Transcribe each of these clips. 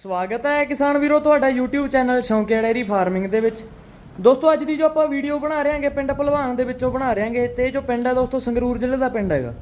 ਸਵਾਗਤ ਹੈ ਕਿਸਾਨ ਵੀਰੋ, ਤੁਹਾਡਾ YouTube ਚੈਨਲ ਸ਼ੌਂਕਿਆ ਡੈਰੀ ਫਾਰਮਿੰਗ ਦੇ ਵਿੱਚ। ਦੋਸਤੋ, ਅੱਜ ਦੀ ਜੋ ਆਪਾਂ ਵੀਡੀਓ ਬਣਾ ਰਹੇ ਹਾਂਗੇ ਪਿੰਡ ਭਲਵਾਨ ਦੇ ਵਿੱਚੋਂ ਬਣਾ ਰਹੇ ਹਾਂਗੇ ਤੇ ਇਹ ਜੋ ਪਿੰਡ ਹੈ ਦੋਸਤੋ, ਸੰਗਰੂਰ ਜ਼ਿਲ੍ਹੇ ਦਾ ਪਿੰਡ ਹੈਗਾ।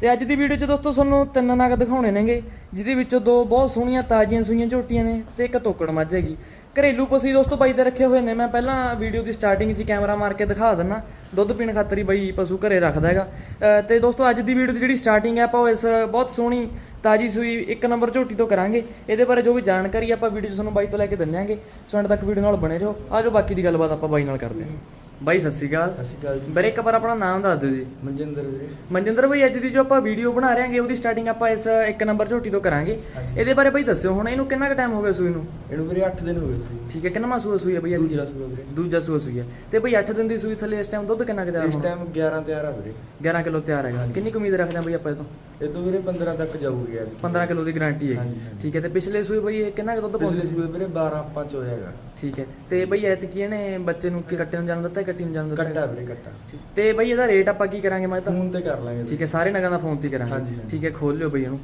ਤੇ ਅੱਜ ਦੀ ਵੀਡੀਓ 'ਚ ਦੋਸਤੋ, ਤੁਹਾਨੂੰ ਤਿੰਨ ਨਗ ਦਿਖਾਉਣੇ ਨੇਗੇ, ਜਿਹਦੇ ਵਿੱਚੋਂ ਦੋ ਬਹੁਤ ਸੋਹਣੀਆਂ, ਤਾਜ਼ੀਆਂ ਸੂਈਆਂ ਝੋਟੀਆਂ ਨੇ ਤੇ ਇੱਕ ਤੋਕੜ ਮੱਝ ਹੈਗੀ। ਘਰੇਲੂ ਪਸ਼ੂ ਹੀ ਦੋਸਤੋ, ਬਾਈ ਦੇ ਰੱਖੇ ਹੋਏ ਨੇ। ਮੈਂ ਪਹਿਲਾਂ ਵੀਡੀਓ ਦੀ ਸਟਾਰਟਿੰਗ 'ਚ ਕੈਮਰਾ ਮਾਰ ਕੇ ਦਿਖਾ ਦਿੰਨਾ। ਦੁੱਧ ਪੀਣ ਖਾਤਰ ਹੀ ਬਾਈ ਪਸ਼ੂ ਘਰੇ ਰੱਖਦਾ ਹੈਗਾ। ਅਹ ਤੇ ਦੋਸਤੋ ਅੱਜ ਦੀ ਵੀਡੀਓ ਦੀ ਜਿਹੜੀ ਸਟਾਰਟਿੰਗ ਹੈ, ਆਪਾਂ ਉਹ ਇਸ ਬਹੁਤ ਸੋਹਣੀ ਤਾਜੀ ਸੂਈ ਇੱਕ ਨੰਬਰ ਝੋਟੀ ਤੋਂ ਕਰਾਂਗੇ। ਇਹਦੇ ਬਾਰੇ ਜੋ ਵੀ ਜਾਣਕਾਰੀ ਆਪਾਂ ਵੀਡੀਓ ਤੁਹਾਨੂੰ ਬਾਈ ਤੋਂ ਲੈ ਕੇ ਦਿੰਨਾਂਗੇ ਸੋ ਐਂਡ ਤੱਕ ਵੀਡੀਓ ਨਾਲ ਬਣੇ ਰਹੋ। ਆਜੋ ਬਾਕੀ ਦੀ ਗੱਲਬਾਤ ਆਪਾਂ ਬਾਈ ਨਾਲ ਕਰਦੇ ਹਾਂ। ਬਾਈ ਸਤਿ ਸ਼੍ਰੀ ਅਕਾਲ। ਸਤਿ ਸ਼੍ਰੀ ਅਕਾਲ ਜੀ। ਬਰੇ ਇੱਕ ਵਾਰ ਆਪਣਾ ਨਾਮ ਦੱਸ ਦਿਓ ਜੀ। ਮਨਜਿੰਦਰ ਵੀਰੇ। ਮਨਜਿੰਦਰ ਭਾਈ ਅੱਜ ਦੀ ਜੋ ਆਪਾਂ ਵੀਡੀਓ ਬਣਾ ਰਹੇ ਹਾਂਗੇ ਉਹਦੀ ਸਟਾਰਟਿੰਗ ਆਪਾਂ ਇਸ ਇੱਕ ਨੰਬਰ ਝੋਟੀ ਤੋਂ ਕਰਾਂਗੇ। ਇਹਦੇ ਬਾਰੇ ਭਾਈ ਦੱਸਿਓ ਹੁਣ ਇਹਨੂੰ ਕਿੰਨਾ ਕੁ ਟਾਈਮ ਹੋ ਗਿਆ ਸੂਈ ਨੂੰ? ਇਹਨੂੰ ਵੀਰੇ 8 ਦਿਨ ਹੋ ਗਏ ਸੀ ਠੀਕ ਹੈ ਕਿੰਨਾ ਸੂਆ ਸੂਈ ਹੈ ਭਾਈ ਅੱਜ ਦੂਜਾ ਸੂਆ ਵੀਰੇ। ਦੂਜਾ ਸੂਆ ਸੂਈ ਹੈ। ਤੇ ਭਾਈ 8 ਦਿਨ ਦੀ ਸੂਈ ਥੱਲੇ ਇਸ ਟਾਈਮ ਦੁੱਧ ਕਿੰਨਾ ਕੁ ਤਿਆਰ ਇਸ ਟਾਈਮ 11 ਤਿਆਰ ਆ ਵੀਰੇ। 11 ਕਿਲੋ ਤਿਆਰ ਹੈਗਾ। ਕਿੰਨੀ ਕੁ ਉਮੀਦ ਰੱਖਦੇ ਆ ਭਾਈ ਆਪਾਂ ਇਹ ਤੋਂ ਇਹ ਤੋਂ ਵੀਰੇ 15 ਤੱਕ ਜਾਊਗੀ ਯਾਰ 15 ਕਿਲੋ ਦੀ ਗਾਰੰਟੀ ਹਾਂਜੀ, ਹਾਂਜੀ। ਠੀਕ ਹੈ ਤੇ ਪਿਛਲੇ ਸੂਈ ਭਾਈ ਇਹ ਕਿੰਨਾ ਕੁ ਦੁੱਧ ਪਿਛਲੇ ਪਾਉਂਦੇ ਸੂਏ ਵੀਰੇ 12 5 ਹੋ ਜਾਏਗਾ ਠੀਕ ਹੈ ਤੇ ਭਾਈ ਐਤਕੀ ਇਹਨੇ ਬੱਚੇ ਨੂੰ ਕੀ ਕੱਟੇ ਨੂੰ ਜਨਮ ਦਿੱਤਾ ਹੈ, ਕੱਟੀ ਨੂੰ ਜਨਮ ਦਿੱਤਾ? ਹੈ? ਕੱਟਾ ਵੀਰੇ ਕੱਟਾ। ਠੀਕ। ਤੇ ਭਾਈ ਇਹਦਾ ਰੇਟ ਆਪਾਂ ਕੀ ਕਰਾਂਗੇ ਮੈਂ ਤਾਂ ਫੋਨ ਤੇ ਕਰ ਲਾਂਗੇ। ਠੀਕ ਹੈ ਸਾਰੇ ਨਗਾਂ ਦਾ ਫੋਨ ਤੇ ਹੀ ਹਾਂਜੀ, ਕਰਾਂਗੇ। ਹਾਂਜੀ। ਠੀਕ ਹੈ ਖੋਲ ਲਿਓ ਬਈ ਇਹਨੂੰ।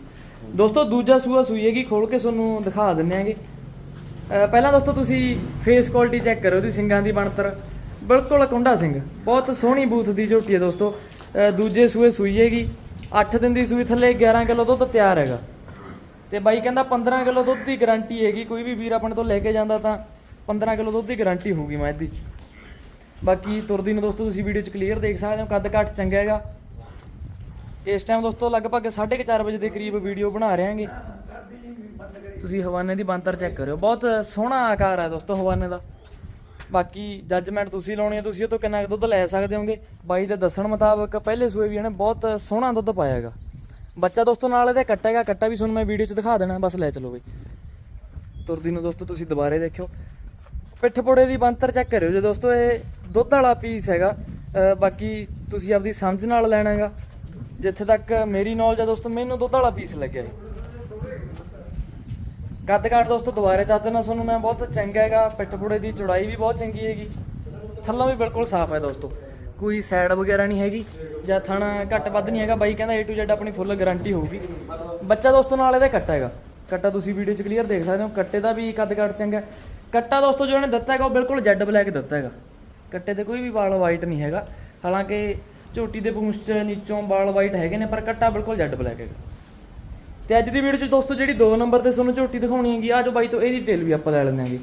ਦੋਸਤੋ ਦੂਜਾ ਸੂਆ ਸੂਈ ਹੈਗੀ ਖੋਲ ਕੇ ਤੁਹਾਨੂੰ ਦਿਖਾ ਦਿੰਨੇ ਆਂਗੇ। ਅਹ ਪਹਿਲਾਂ ਦੋਸਤੋ ਤੁਸੀਂ ਫੇਸ ਕੁਆਲਿਟੀ ਚੈੱਕ ਕਰੋ ਉਹਦੀ ਸਿੰਗਾਂ ਦੀ ਬਣਤਰ। ਬਿਲਕੁਲ ਕੁੰਡਾ ਸਿੰਘ। ਬਹੁਤ ਸੋਹਣੀ ਬੂਥ ਦੀ ਝੋਟੀ ਹੈ ਦੋਸਤੋ। ਅਹ ਦੂਜੇ ਸੂਏ ਸੂਈ ਹੈਗੀ 8 ਦਿਨ ਦੀ ਸੂਈ ਥੱਲੇ 11 ਕਿਲੋ ਦੁੱਧ ਤਿਆਰ ਹੈਗਾ। ਤੇ ਬਾਈ ਕਹਿੰਦਾ 15 ਕਿਲੋ ਦੁੱਧ ਦੀ ਗਾਰੰਟੀ ਹੈਗੀ ਕੋਈ ਵੀ ਵੀਰ ਆਪਣੇ ਤੋਂ ਲੈ ਕੇ ਜਾਂਦਾ ਤਾਂ 15 ਕਿਲੋ ਦੁੱਧ ਦੀ ਗਾਰੰਟੀ ਹੋਊਗੀ ਮੱਝ ਦੀ ਬਾਕੀ ਤੁਰਦੀ ਨੂੰ ਦੋਸਤੋ ਤੁਸੀਂ ਵੀਡੀਓ 'ਚ ਕਲੀਅਰ ਦੇਖ ਸਕਦੇ ਹੋ ਕੱਦ ਘੱਟ ਚੰਗਾ ਹੈਗਾ। ਇਸ ਟਾਈਮ ਦੋਸਤੋ ਲਗਭਗ 4:30 ਵਜੇ ਦੇ ਕਰੀਬ ਵੀਡੀਓ ਬਣਾ ਰਹੇ ਹਾਂਗੇ ਤੁਸੀਂ ਹਵਾਨੇ ਦੀ ਬੰਤਰ ਚੈੱਕ ਕਰਿਓ। ਬਹੁਤ ਸੋਹਣਾ ਆਕਾਰ ਹੈ ਦੋਸਤੋ ਹਵਾਨੇ ਦਾ। ਬਾਕੀ ਜੱਜਮੈਂਟ ਤੁਸੀਂ ਲਾਉਣੀ ਹੈ, ਤੁਸੀਂ ਉਹ ਤੋਂ ਕਿੰਨਾ ਕੁ ਦੁੱਧ ਲੈ ਸਕਦੇ ਹੋਗੇ? ਬਾਈ ਦੇ ਦੱਸਣ ਮੁਤਾਬਕ ਪਹਿਲੇ ਸੂਏ ਵੀ ਇਹਨੇ ਬਹੁਤ ਸੋਹਣਾ ਦੁੱਧ ਪਾਇਆ ਹੈਗਾ। ਬੱਚਾ ਦੋਸਤੋ ਨਾਲ ਇਹਦੇ ਕੱਟਾ ਹੈਗਾ, ਕੱਟਾ ਵੀ ਤੁਹਾਨੂੰ ਮੈਂ ਵੀਡੀਓ 'ਚ ਦਿਖਾ ਦੇਣਾ, ਬਸ ਲੈ ਚਲੋ ਬਈ। ਤੁਰਦੀ ਨੂੰ ਦੋਸਤੋ ਤੁਸੀਂ ਦੁਬਾਰੇ ਦੇਖਿਓ। ਪਿੱਠ ਪੋੜੇ ਦੀ ਬੰਤਰ ਚੈੱਕ ਕਰਿਓ ਜੇ ਦੋਸਤੋ, ਇਹ ਦੁੱਧ ਵਾਲਾ ਪੀਸ ਹੈਗਾ। ਬਾਕੀ ਤੁਸੀਂ ਆਪਦੀ ਸਮਝ ਨਾਲ ਲੈਣਾ ਹੈਗਾ। ਜਿੱਥੇ ਤੱਕ ਮੇਰੀ ਨੌਲੇਜ ਆ ਦੋਸਤੋ, ਮੈਨੂੰ ਦੁੱਧ ਵਾਲਾ ਪੀਸ ਲੱਗਿਆ ਹੈ ਕੱਦ ਕਾਠ ਦੋਸਤੋ, ਦੁਬਾਰੇ ਦੱਸ ਦੇਣਾ ਤੁਹਾਨੂੰ ਮੈਂ, ਬਹੁਤ ਚੰਗਾ ਹੈਗਾ। ਪਿੱਠ ਪੋੜੇ ਦੀ ਚੌੜਾਈ ਵੀ ਬਹੁਤ ਚੰਗੀ ਹੈਗੀ। ਥੱਲੋਂ ਵੀ ਬਿਲਕੁਲ ਸਾਫ਼ ਹੈ ਦੋਸਤੋ। ਕੋਈ ਸਾਈਡ ਵਗੈਰਾ ਨਹੀਂ ਹੈਗੀ, ਜਾਂ ਥਣ ਘੱਟ ਵੱਧ ਨਹੀਂ ਹੈਗਾ। ਬਾਈ ਕਹਿੰਦਾ A to Z ਆਪਣੀ ਫੁੱਲ ਗਾਰੰਟੀ ਹੋਊਗੀ। ਬੱਚਾ ਦੋਸਤੋ, ਨਾਲ ਇਹਦਾ ਕੱਟਾ ਹੈਗਾ। ਕੱਟਾ ਤੁਸੀਂ ਵੀਡੀਓ 'ਚ ਕਲੀਅਰ ਦੇਖ ਸਕਦੇ ਹੋ। ਕੱਟੇ ਦਾ ਵੀ ਕੱਦ ਕਾਠ ਚੰਗਾ ਕੱਟਾ ਦੋਸਤੋ, ਜੋ ਇਹਨੇ ਦਿੱਤਾ ਹੈਗਾ, ਉਹ ਬਿਲਕੁਲ ਜੈਡ ਬਲੈਕ ਦਿੱਤਾ ਹੈਗਾ। ਕੱਟੇ ਤੇ ਕੋਈ ਵੀ ਵਾਲ ਵਾਈਟ ਨਹੀਂ ਹੈਗਾ। ਹਾਲਾਂਕਿ ਝੋਟੀ ਦੇ ਪੂੰਛ 'ਚ ਨੀਚੋਂ ਵਾਲ ਵਾਈਟ ਹੈਗੇ ਨੇ, ਪਰ ਕੱਟਾ ਬਿਲਕੁਲ ਜੈਡ ਬਲੈਕ ਹੈਗਾ। ਤੇ ਅੱਜ ਦੀ ਵੀਡੀਓ 'ਚ ਦੋਸਤੋ ਜਿਹੜੀ 2 ਨੰਬਰ ਤੇ ਤੁਹਾਨੂੰ ਝੋਟੀ ਦਿਖਾਉਣੀ ਹੈਗੀ ਆ ਜੋ ਬਾਈ ਤੋਂ ਇਹਦੀ ਡਿਟੇਲ ਵੀ ਆਪਾਂ ਲੈ ਲੈਂਦੇ ਹਾਂਗੇ।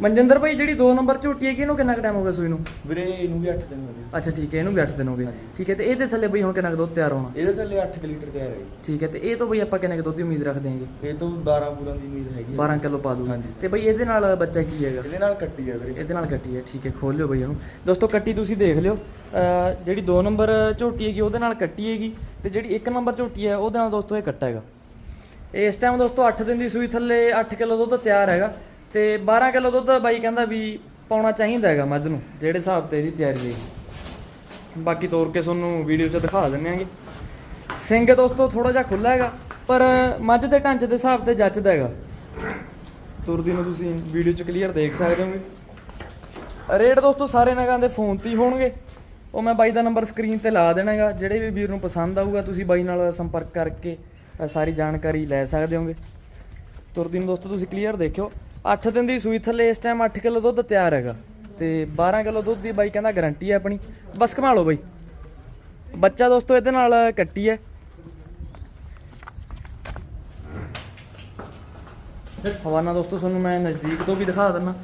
ਮਨਜਿੰਦਰ ਭਾਈ ਜਿਹੜੀ 2 ਨੰਬਰ ਝੋਟੀ ਹੈਗੀ ਇਹਨੂੰ ਕਿੰਨਾ ਕੁ ਟਾਈਮ ਹੋ ਗਿਆ ਸੂਈ ਨੂੰ? ਵੀਰੇ ਇਹਨੂੰ ਵੀ 8 ਦਿਨ ਹੋ ਗਏ। ਅੱਛਾ ਠੀਕ ਹੈ ਇਹਨੂੰ ਵੀ 8 ਦਿਨ ਹੋ ਗਏ। ਠੀਕ ਹੈ ਤੇ ਇਹਦੇ ਥੱਲੇ ਬਈ ਹੁਣ ਕਿੰਨਾ ਕੁ ਦੁੱਧ ਤਿਆਰ ਹੋਣਾ? ਇਹਦੇ ਥੱਲੇ 8 ਲੀਟਰ ਤਿਆਰ ਹੈ ਠੀਕ ਹੈ ਤੇ ਇਹ ਤੋਂ ਬਈ ਆਪਾਂ ਕਿੰਨੇ ਕੁ ਦੁੱਧ ਦੀ ਉਮੀਦ ਰੱਖਦੇ ਹਾਂਗੇ? ਇਹ ਤੋਂ 12 ਪੂਰਾਂ ਦੀ ਉਮੀਦ ਹੈਗੀ ਹੈ। 12 ਕਿਲੋ ਪਾ ਦੂਗਾ ਹਾਂਜੀ। ਤੇ ਬਈ ਇਹਦੇ ਨਾਲ ਬੱਚਾ ਕੀ ਹੈਗਾ? ਇਹਦੇ ਨਾਲ ਕੱਟੀ ਹੈ ਵੀਰੇ। ਇਹਦੇ ਨਾਲ ਕੱਟੀ ਹੈ ਠੀਕ ਹੈ ਖੋਲ ਲਿਓ ਬਈ ਇਹਨੂੰ। ਦੋਸਤੋ ਕੱਟੀ ਤੁਸੀਂ ਦੇਖ ਲਿਓ। ਜਿਹੜੀ 2 ਨੰਬਰ ਝੋਟੀ ਹੈਗੀ ਉਹਦੇ ਨਾਲ ਕੱਟੀ ਹੈਗੀ। ਤੇ ਜਿਹੜੀ 1 ਨੰਬਰ ਝੋਟੀ ਹੈ ਉਹਦੇ ਨਾਲ ਦੋਸਤੋ ਇਹ ਕੱਟਾ ਹੈਗਾ। ਇਸ ਟਾਈਮ ਦੋਸਤੋ 8 ਦਿਨ ਦੀ ਸੂਈ ਥੱਲੇ 8 ਕਿਲੋ ਦੁੱਧ ਤਿਆਰ ਹੈਗਾ ਤੇ 12 ਕਿਲੋ ਦੁੱਧ ਬਾਈ ਕਹਿੰਦਾ ਵੀ ਪਾਉਣਾ ਚਾਹੀਦਾ ਹੈਗਾ ਮੱਝ ਨੂੰ, ਜਿਹੜੇ ਹਿਸਾਬ ਤੇ ਇਹਦੀ ਤਿਆਰੀ ਹੈ ਬਾਕੀ ਤੋਰ ਕੇ ਤੁਹਾਨੂੰ ਵੀਡੀਓ 'ਚ ਦਿਖਾ ਦਿੰਨੇ ਆਂਗੇ ਸਿੰਘ ਦੋਸਤੋ ਥੋੜਾ ਜਿਹਾ ਖੁੱਲਾ ਹੈਗਾ, ਪਰ ਮੱਝ ਦੇ ਢਾਂਚੇ ਦੇ ਹਿਸਾਬ ਤੇ ਜੱਚਦਾ ਹੈਗਾ। ਤੁਰਦੀ ਨੂੰ ਤੁਸੀਂ ਵੀਡੀਓ 'ਚ ਕਲੀਅਰ ਦੇਖ ਸਕਦੇ ਹੋਗੇ। ਰੇਟ ਦੋਸਤੋ ਸਾਰੇ ਨਗਾਂ ਦੇ ਫੋਨ ਤੇ ਹੀ ਹੋਣਗੇ। ਉਹ ਮੈਂ ਬਾਈ ਦਾ ਨੰਬਰ ਸਕਰੀਨ ਤੇ ਲਾ ਦੇਣਾ ਹੈਗਾ, ਜਿਹੜੇ ਵੀ ਵੀਰ ਨੂੰ ਪਸੰਦ ਆਊਗਾ, ਤੁਸੀਂ ਬਾਈ ਨਾਲ ਸੰਪਰਕ ਕਰਕੇ ਸਾਰੀ ਜਾਣਕਾਰੀ ਲੈ ਸਕਦੇ ਹੋਗੇ। ਤੁਰਦੀ ਨੂੰ ਦੋਸਤੋ, ਤੁਸੀਂ ਕਲੀਅਰ ਦੇਖਿਓ। 8 ਦਿਨ ਦੀ ਸੂਈ ਥੱਲੇ ਇਸ ਟਾਈਮ 8 ਕਿਲੋ ਦੁੱਧ ਤਿਆਰ ਹੈਗਾ। ਤੇ 12 ਕਿਲੋ ਦੁੱਧ ਦੀ ਬਾਈ ਕਹਿੰਦਾ ਗਾਰੰਟੀ ਹੈ ਆਪਣੀ। ਬਸ ਕਮਾ ਲਓ ਬਾਈ। ਬੱਚਾ ਦੋਸਤੋ ਇਹਦੇ ਨਾਲ ਕੱਟੀ ਹੈ। ਹਵਾਨਾ ਦੋਸਤੋ, ਤੁਹਾਨੂੰ ਮੈਂ ਨਜ਼ਦੀਕ ਤੋਂ ਵੀ ਦਿਖਾ ਦਿੰਨਾ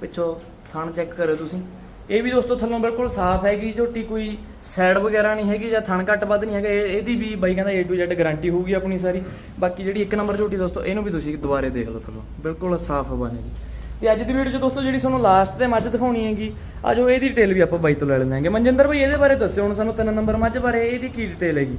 ਪਿੱਛੋਂ ਥਣ ਚੈੱਕ ਕਰਿਓ ਤੁਸੀਂ। ਇਹ ਵੀ ਦੋਸਤੋ ਥੱਲੋਂ ਬਿਲਕੁਲ ਸਾਫ਼ ਹੈਗੀ ਝੋਟੀ ਕੋਈ ਸਾਈਡ ਵਗੈਰਾ ਨਹੀਂ ਹੈਗੀ ਜਾਂ ਥਣ ਘੱਟ ਵੱਧ ਨਹੀਂ ਹੈਗਾ। ਇਹ- ਇਹਦੀ ਵੀ ਬਾਈ ਕਹਿੰਦਾ A to Z ਗਾਰੰਟੀ ਹੋਊਗੀ ਆਪਣੀ ਸਾਰੀ। ਬਾਕੀ ਜਿਹੜੀ ਇੱਕ ਨੰਬਰ ਝੋਟੀ ਦੋਸਤੋ ਇਹਨੂੰ ਵੀ ਤੁਸੀਂ ਦੁਬਾਰੇ ਦੇਖ ਲਓ ਥੱਲੋਂ। ਬਿਲਕੁਲ ਸਾਫ਼ ਦੀ ਤੇ ਅੱਜ ਦੀ ਵੀਡੀਓ 'ਚ ਦੋਸਤੋ ਜਿਹੜੀ ਤੁਹਾਨੂੰ ਲਾਸਟ ਤੇ ਮੱਝ ਦਿਖਾਉਣੀ ਹੈਗੀ ਆਜੋ ਇਹਦੀ ਡਿਟੇਲ ਵੀ ਆਪਾਂ ਬਾਈ ਤੋਂ ਲੈ ਲੈਂਦੇ ਮਨਜਿੰਦਰ ਭਾਈ ਇਹਦੇ ਬਾਰੇ ਦੱਸਿਓ ਹੁਣ ਸਾਨੂੰ ਤਿੰਨ ਨੰਬਰ ਮੱਝ ਬਾਰੇ। ਇਹਦੀ ਕੀ ਡਿਟੇਲ ਹੈਗੀ?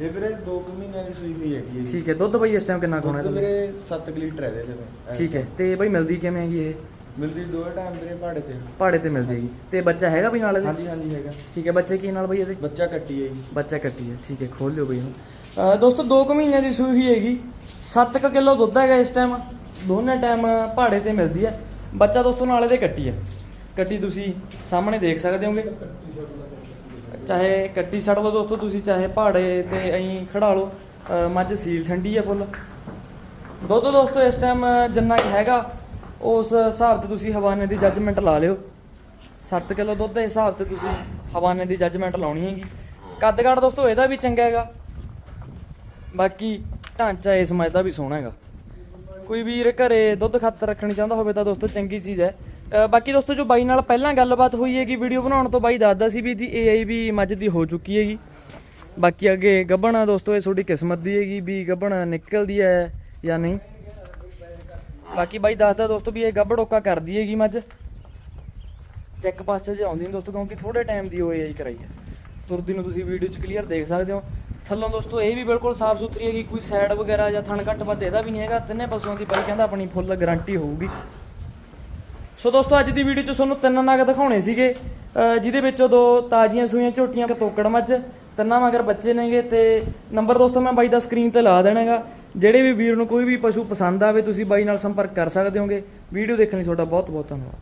ਇਹ ਵੀਰੇ 2 ਮਹੀਨਿਆਂ ਦੀ ਸੂਈ ਹੋਈ ਹੈਗੀ ਹੈ ਜੀ। ਠੀਕ ਹੈ ਦੁੱਧ ਬਾਈ ਇਸ ਟਾਈਮ ਕਿੰਨਾ ਕੋਣਾ ਦੁੱਧ ਵੀਰੇ 7 ਲੀਟਰ ਹੈ ਇਹਦੇ ਵਿੱਚ ਠੀਕ ਹੈ ਤੇ ਬਾਈ ਮਿਲਦੀ ਕਿਵੇਂ ਹੈਗੀ ਇਹ? ਮਿਲਦੀ ਦੋ ਟਾਈਮ ਵੀਰੇ ਭਾੜੇ ਤੇ। ਪਹਾੜੇ ਤੇ ਮਿਲਦੀ ਹੈਗੀ। ਤੇ ਬੱਚਾ ਹੈਗਾ ਵੀ ਨਾਲ ਇਹਦੇ? ਹਾਂਜੀ ਹਾਂਜੀ ਹੈਗਾ। ਠੀਕ ਹੈ ਬੱਚੇ ਕੀ ਨਾਲ ਬਈ ਇਹਦੇ? ਬੱਚਾ ਕੱਟੀ ਹੈ ਜੀ। ਬੱਚਾ ਕੱਟੀ ਹੈ ਠੀਕ ਹੈ ਖੋਲ ਲਿਓ ਬਈ ਅਹ ਦੋਸਤੋ 2 ਕੁ ਮਹੀਨਿਆਂ ਦੀ ਸੂਈ ਹੋਈ ਹੈਗੀ। 7 ਕੁ ਕਿਲੋ ਦੁੱਧ ਹੈਗਾ ਇਸ ਟਾਈਮ ਦੋਨੇ ਟਾਈਮ ਪਹਾੜੇ ਤੇ ਮਿਲਦੀ ਹੈ। ਬੱਚਾ ਦੋਸਤੋ ਨਾਲ ਇਹਦੇ ਕੱਟੀ ਹੈ। ਕੱਟੀ ਤੁਸੀਂ ਸਾਹਮਣੇ ਦੇਖ ਸਕਦੇ ਹੋਗੇ। ਚਾਹੇ ਕੱਟੀ ਛੱਡ ਲਓ ਦੋਸਤੋ ਤੁਸੀਂ ਚਾਹੇ ਪਹਾੜੇ ਤੇ ਐਂ ਖੜਾ ਲਓ। ਮੱਝ ਸੀਲ ਠੰਡੀ ਹੈ ਫੁੱਲ। ਦੁੱਧ ਦੋਸਤੋ ਇਸ ਟਾਈਮ ਜਿੰਨਾ ਕਿ ਹੈਗਾ ਉਸ ਹਿਸਾਬ ਤੇ ਤੁਸੀਂ ਹਵਾਨੇ ਦੀ ਜੱਜਮੈਂਟ ਲਾ ਲਿਓ। 7 ਕਿਲੋ ਦੁੱਧ ਦੇ ਹਿਸਾਬ ਤੇ ਤੁਸੀਂ ਹਵਾਨੇ ਦੀ ਜੱਜਮੈਂਟ ਲਾਉਣੀ ਹੈਗੀ। ਕੱਦ ਕਾਠ ਦੋਸਤੋ, ਇਹਦਾ ਵੀ ਚੰਗਾ ਹੈਗਾ। ਬਾਕੀ ਢਾਂਚਾ ਇਸ ਮੱਝ ਦਾ ਵੀ ਸੋਹਣਾ ਹੈਗਾ। ਕੋਈ ਵੀਰ ਘਰੇ ਦੁੱਧ ਖਾਤਰ ਰੱਖਣੀ ਚਾਹੁੰਦਾ ਹੋਵੇ ਤਾਂ ਦੋਸਤੋ, ਚੰਗੀ ਚੀਜ਼ ਹੈ। ਬਾਕੀ ਦੋਸਤੋ, ਜੋ ਬਾਈ ਨਾਲ ਪਹਿਲਾਂ ਗੱਲਬਾਤ ਹੋਈ ਹੈਗੀ, ਵੀਡੀਓ ਬਣਾਉਣ ਤੋਂ ਬਾਈ ਦੱਸਦਾ ਸੀ ਵੀ ਦੀ ਏਆਈ ਵੀ ਮੱਝ ਦੀ ਹੋ ਚੁੱਕੀ ਹੈਗੀ। ਬਾਕੀ ਅੱਗੇ ਗੱਬਣਾ ਦੋਸਤੋ, ਇਹ ਤੁਹਾਡੀ ਕਿਸਮਤ ਦੀ ਹੈਗੀ ਵੀ ਗੱਬਣਾ ਨਿਕਲਦੀ ਹੈ ਜਾਂ ਨਹੀਂ। ਬਾਕੀ ਬਾਈ ਦੱਸਦਾ ਦੋਸਤੋ ਵੀ ਇਹ ਗੱਭੜੋਕਾ ਕਰਦੀ ਹੈਗੀ ਮੱਝ। ਚੈੱਕ ਪਾਸੇ ਜੇ ਆਉਂਦੀ ਨਹੀਂ ਦੋਸਤੋ, ਕਿਉਂਕਿ ਥੋੜੇ ਟਾਈਮ ਦੀ ਉਹ ਏਆਈ ਕਰਾਈ ਹੈ। ਤੁਰਦੀ ਨੂੰ ਤੁਸੀਂ ਵੀਡੀਓ 'ਚ ਕਲੀਅਰ ਦੇਖ ਸਕਦੇ ਹੋ। ਥੱਲੋਂ ਦੋਸਤੋ ਇਹ ਵੀ ਬਿਲਕੁਲ ਸਾਫ਼ ਸੁਥਰੀ ਹੈਗੀ, ਕੋਈ ਸਾਈਡ ਵਗੈਰਾ ਜਾਂ ਥਣ ਘੱਟ ਵੱਧ ਇਹਦਾ ਵੀ ਨਹੀਂ ਹੈਗਾ। ਤਿੰਨੇ ਪਸ਼ੂਆਂ ਦੀ ਬਾਈ ਕਹਿੰਦਾ ਆਪਣੀ ਫੁੱਲ ਗਾਰੰਟੀ ਹੋਊਗੀ। ਸੋ ਦੋਸਤੋ ਅੱਜ ਦੀ ਵੀਡੀਓ 'ਚ ਤੁਹਾਨੂੰ ਤਿੰਨ ਨਗ ਦਿਖਾਉਣੇ ਸੀਗੇ। ਅਹ ਜਿਹਦੇ ਵਿੱਚੋਂ ਦੋ ਤਾਜ਼ੀਆਂ ਸੂਈਆਂ, ਝੋਟੀਆਂ ਤੋਕੜ ਮੱਝ। ਤਿੰਨਾਂ ਮਗਰ ਬੱਚੇ ਨੇਗੇ ਤੇ ਨੰਬਰ ਦੋਸਤੋ ਮੈਂ ਬਾਈ ਦਾ ਸਕਰੀਨ ਤੇ ਲਾ ਦੇਣਾਗਾ। ਜਿਹੜੇ ਵੀ ਵੀਰ ਨੂੰ ਕੋਈ ਵੀ ਪਸ਼ੂ ਪਸੰਦ ਆਵੇ, ਤੁਸੀਂ ਬਾਈ ਨਾਲ ਸੰਪਰਕ ਕਰ ਸਕਦੇ ਹੋਗੇ। ਵੀਡੀਓ ਦੇਖਣ ਲਈ ਤੁਹਾਡਾ ਬਹੁਤ ਬਹੁਤ ਧੰਨਵਾਦ।